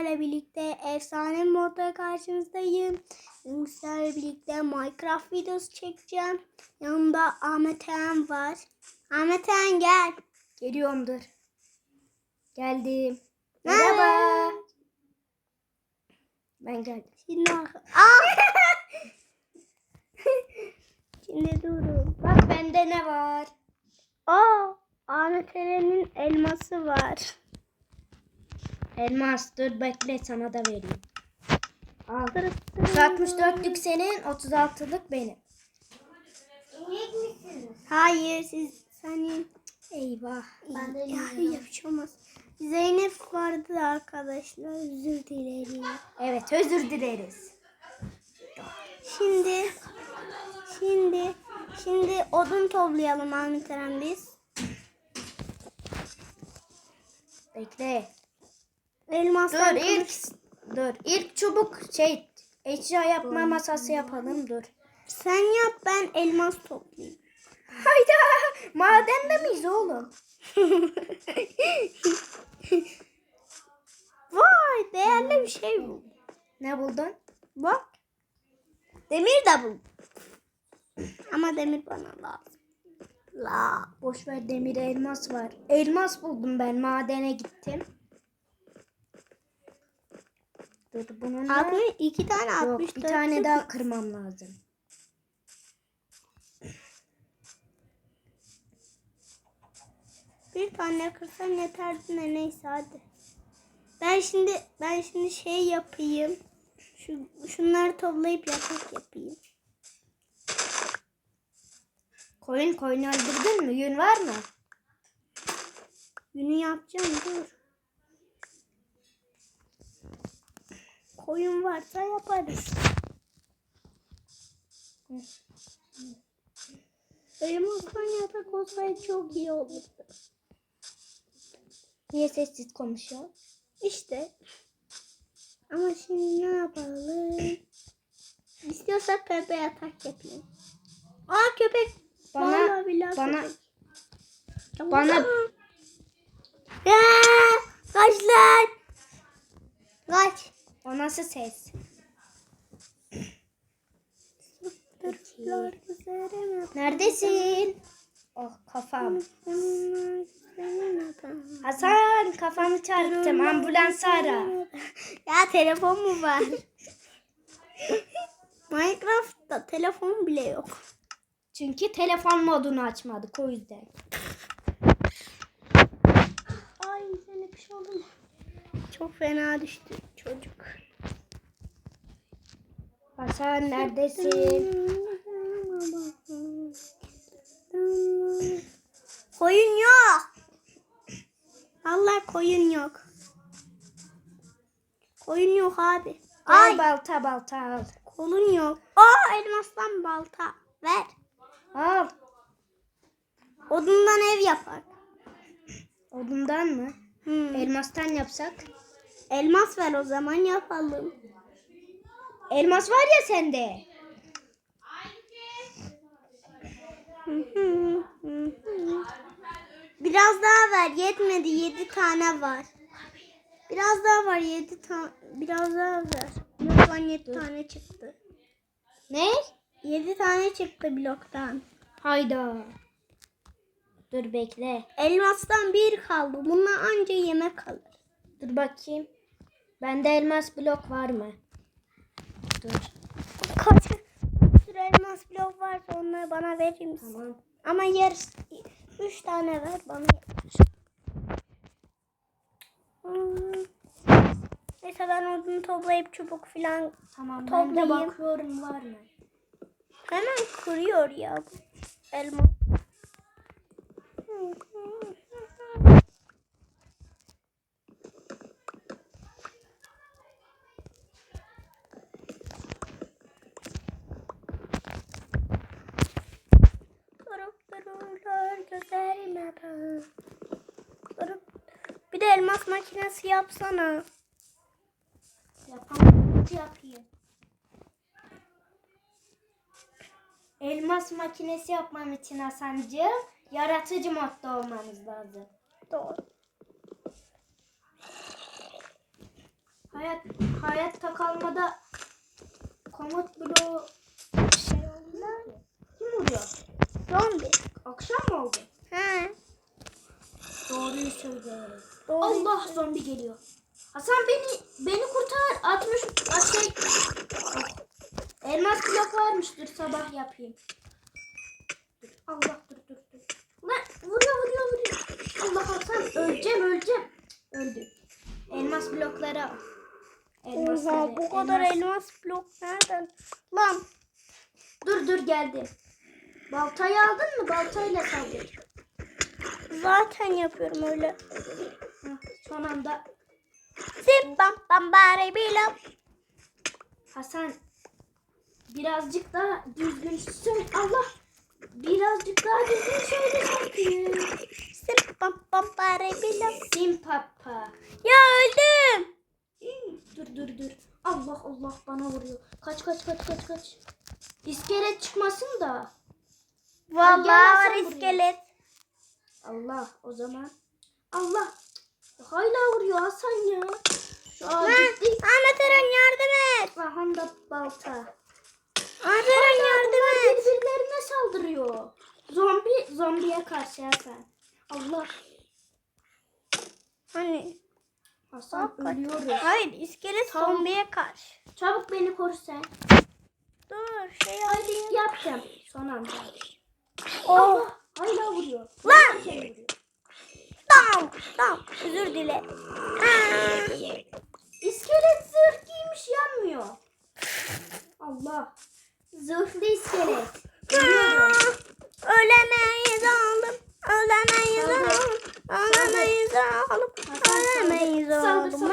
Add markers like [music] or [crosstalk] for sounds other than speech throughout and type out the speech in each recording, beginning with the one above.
sizlerle birlikte efsane modda karşınızdayım. Bugün sizlerle birlikte Minecraft videosu çekeceğim. Yanımda Ahmet Eren var. Ahmet Eren gel. Geliyorumdur. Geldim. Merhaba. Ben geldim. Şimdi Aa! [laughs] Şimdi durun. Bak bende ne var? Aa, Ahmet Eren'in elması var. Elmas dur bekle sana da vereyim. Al. Tırıs 64'lük senin 36'lık benim. Hayır siz senin Eyvah. Ben de ya, bir şey olmaz. Zeynep vardı arkadaşlar. Özür dilerim. Evet özür dileriz. Şimdi şimdi şimdi odun toplayalım Ahmet Eren biz. Bekle. Elmaslar Dur ilk dur ilk çubuk şey eşya yapma masası yapalım dur. Sen yap ben elmas toplayayım. Hayda madende miyiz oğlum? [laughs] Vay değerli bir şey bu. Ne buldun? Bak. Demir de bul. Ama demir bana lazım. La. Boş ver demir elmas var. Elmas buldum ben madene gittim. Dur bunun da... Altmış, iki tane Yok 64. bir tane daha kırmam lazım. Bir tane kırsan yeterdi ne neyse hadi. Ben şimdi ben şimdi şey yapayım. Şu şunları toplayıp yatak yapayım. Koyun koyun öldürdün mü? Yün var mı? Günü yapacağım dur. Koyun varsa yaparız. Elmastan yatak olsaydı çok iyi olurdu. Niye sessiz konuşuyor? İşte. Ama şimdi ne yapalım? İstiyorsak pembe yatak yapayım. Aa köpek. Bana- Vallahi bana- köpek. bana- Ya, kaç lan. Kaç. O nasıl ses? Neredesin? Oh kafam. Hasan kafamı çarptım. Ambulans ara. Ya telefon mu var? Minecraft'ta telefon bile yok. Çünkü telefon modunu açmadık o yüzden. Ay seni bir şey oldu mu? Çok fena düştü çocuk. Hasan neredesin? Koyun yok. Allah koyun yok. Koyun yok abi. Ay Ay balta balta al. kolun yok. Aa elmastan balta. Ver. Al. Odundan ev yapar. Odundan mı? Hmm. Elmastan yapsak. Elmas ver o zaman yapalım. Elmas var ya sende. Biraz daha ver. Yetmedi. Yedi tane var. Biraz daha var. Yedi tane. Biraz daha ver. Bloktan yedi tane çıktı. Ne? Yedi tane çıktı bloktan. Hayda. Dur bekle. Elmastan bir kaldı. Bununla anca yemek kalır. Dur bakayım. Bende elmas blok var mı? Dur. Kaç sürü elmas blok varsa onları bana verir misin? Tamam. Ama yarısı üç tane ver bana. Hmm. Neyse ben odunu toplayıp çubuk falan Tamam ben de bakıyorum var mı? hemen kırıyor ya bu elma. Durup bir de elmas makinesi yapsana. Yapamam. Yapayım. Elmas makinesi yapmam için Hasan'cığım yaratıcı modda olmamız lazım. Doğru. Hayat hayatta kalmada komut bloğu şey ki. Kim vuruyor? Zombi. Akşam mı oldu? He. Doğruyu söylüyorum. Doğru. Allah zombi geliyor. Hasan beni beni kurtar. 60 a, şey Elmas blok varmış. Dur sabah yapayım. Dur, Allah dur dur dur. Lan vuruyor vuruyor vuruyor. Allah Hasan öleceğim öleceğim. Öldü. Elmas blokları al. Elmasları, Oha bu kadar elmas- elmas blok nereden? Lan Dur dur geldim. Baltayı aldın mı? Baltayla saldır. Zaten yapıyorum öyle. Son anda Zip bam bam bari bilop. Hasan birazcık daha düzgün söyle. Allah birazcık daha düzgün söyle şarkıyı. Zip bam bam bari bilop. Simpapa. Ya öldüm. Dur dur dur. Allah Allah bana vuruyor. Kaç kaç kaç kaç kaç. İskelet çıkmasın da. Vallahi var iskelet. Allah o zaman. Allah. Hala vuruyor Hasan ya. Şu. Ahmet Eren yardım et. Aha da balta. Ahmet Eren yardım et. birbirlerine saldırıyor. Zombi zombiye karşı Hasan. Allah. Hani Hasan Hakikaten. ölüyoruz. hayır iskelet Tamam. zombiye karşı. Çabuk beni koru sen. Dur şey Hadi yapacağım. Son anda. Oh. Allah. Hala vuruyor. Lan! Seni vuruyor. Tamam tamam özür dile. Aa. İskelet zırh giymiş yanmıyor. Allah. Zırhlı iskelet. Ölemeyiz oğlum. Ölemeyiz oğlum. Ölemeyiz oğlum. Ölemeyiz oğlum.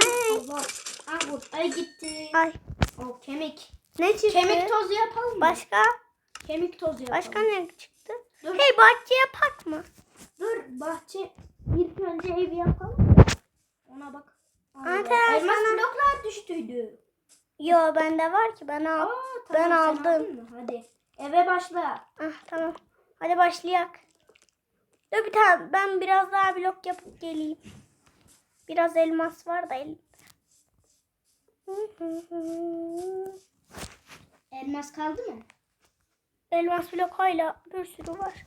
Ah vur. Ay gitti. Ay O kemik. ne çıktı? Kemik tozu yapalım mı? Başka? Kemik tozu yapalım. Başka ne çıktı? Dur. Hey bahçe yapak mı? Dur bahçe ilk önce evi yapalım. Ona bak. Anne, Elmas sana- bloklar düştüydü. Yo bende var ki ben al. Aa, Ben sen aldım. Hadi eve başla. Ah tamam. Hadi başlayak. Dur bir tane ben biraz daha blok yapıp geleyim. Biraz elmas var da elimde. Elmas kaldı mı? Elmas blok hala bir sürü var.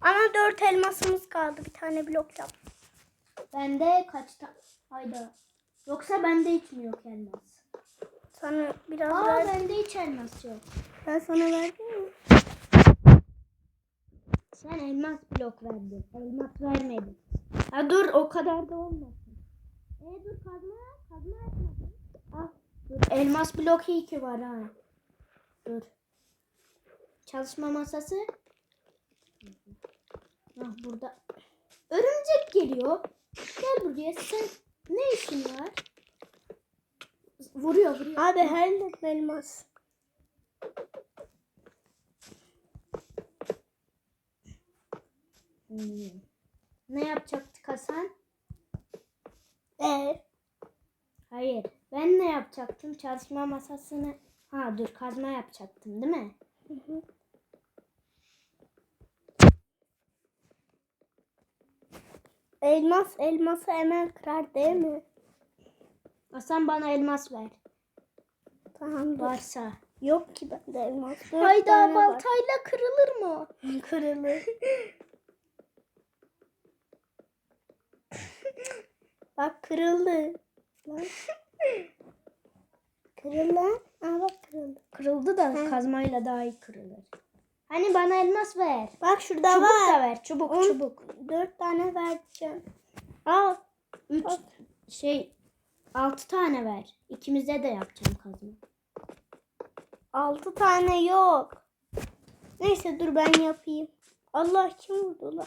Ama dört elmasımız kaldı. Bir tane blok yap. Bende kaç tane? Hayda. Yoksa bende hiç mi yok elmas? Sana biraz Aa ver. bende hiç elmas yok. Ben sana verdim mi? Sen elmas blok verdin. Elmas vermedin. Ha dur o kadar da olmasın. E dur kazma kazma yapmadın. Ah dur elmas blok iyi ki var ha. Dur. Çalışma masası. Ah burada. Örümcek geliyor. Gel buraya sen ne işin var? Vuruyor vuruyor. Abi her elmas. Hmm. Ne yapacaktık Hasan? Evet. Hayır. Ben ne yapacaktım? Çalışma masasını... Ha dur kazma yapacaktım değil mi? Elmas elması hemen kırar değil mi? Hasan bana elmas ver. Tamam. Varsa. Yok ki bende elmas. Dört Hayda tane var. baltayla kırılır mı? [laughs] Kırılır. bak kırıldı. Lan. Kırıldı. Aa bak kırıldı. Kırıldı da kazmayla daha iyi kırılır. Hani bana elmas ver. Bak şurada çubuk var. da ver. Çubuk On- çubuk. Dört tane vereceğim. Al. Üç Bak. şey altı tane ver. İkimize de yapacağım kazma. Altı tane yok. Neyse dur ben yapayım. Allah kim vurdu lan?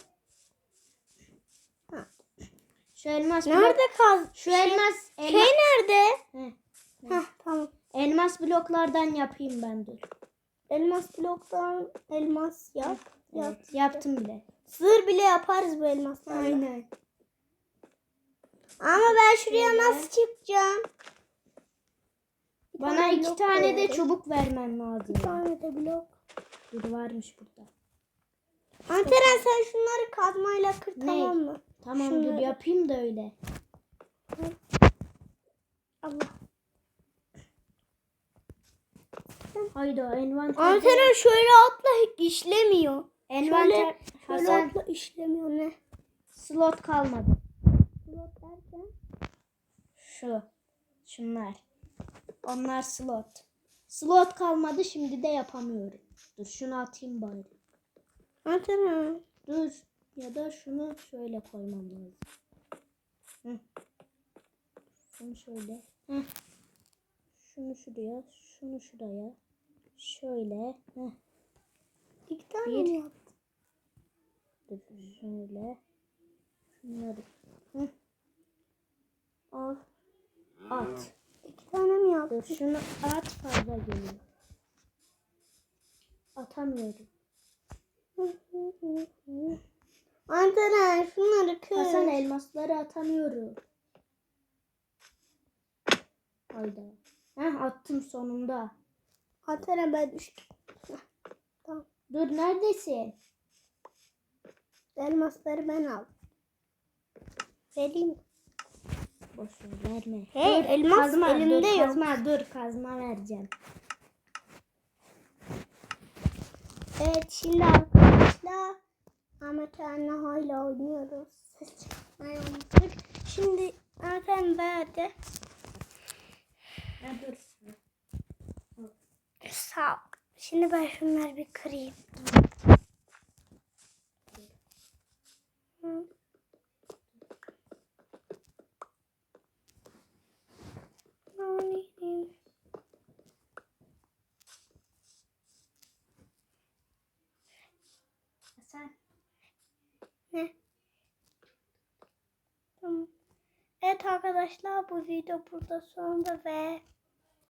Şu elmas blok- Nerede kaz? Şu elmas Şey elmas, nerede? Heh, Heh tamam. elmas bloklardan yapayım ben dur. Elmas bloktan elmas yap. Yap. Evet, yaptım bile. Sığır bile yaparız bu elmaslarla. Aynen. Ama ben şuraya Şöyle. nasıl çıkacağım? Bana tane iki tane de verin. çubuk vermen lazım. Bir tane de blok. Dur varmış burada. Anteren sen şunları kazmayla kır Ne? tamam mı? Tamam dur Şunları. yapayım da öyle. Allah. Hayda envanter. Antena şöyle atla işlemiyor. Envanter. Şöyle, şöyle Hasan atla işlemiyor ne? slot kalmadı. Slot derken? Şu. Şunlar. Onlar slot. Slot kalmadı şimdi de yapamıyorum. Dur şunu atayım bari. Antena. Dur. Ya da şunu şöyle koymam lazım. Hı. Şunu şöyle. Hı. Şunu şuraya. Şunu şuraya. Şöyle. Hı. İki tane Bir. mi yaptın? Dur şöyle. Şunları. Hı. Al. At. İki tane mi yaptın? Dur şunu at fazla geliyor. Atamıyorum. Antena şunları kır. Hasan elmasları atamıyorum. Hayda. Heh attım sonunda. Antena ben düştüm. Tamam. Dur neredesin? Elmasları ben aldım. Vereyim. Boş ver verme. Hey, dur, elmas kazma, elimde dur, yok. Kazma dur kazma vereceğim. Evet şimdi arkadaşlar Ahmet Anne hala oynuyoruz. Şimdi Ahmet. Ha, dur. Sağ ol. Şimdi ben şunları bir kırayım. Hı. Alayım. Hasan. Ne? Tamam. Evet arkadaşlar bu video burada sonunda ve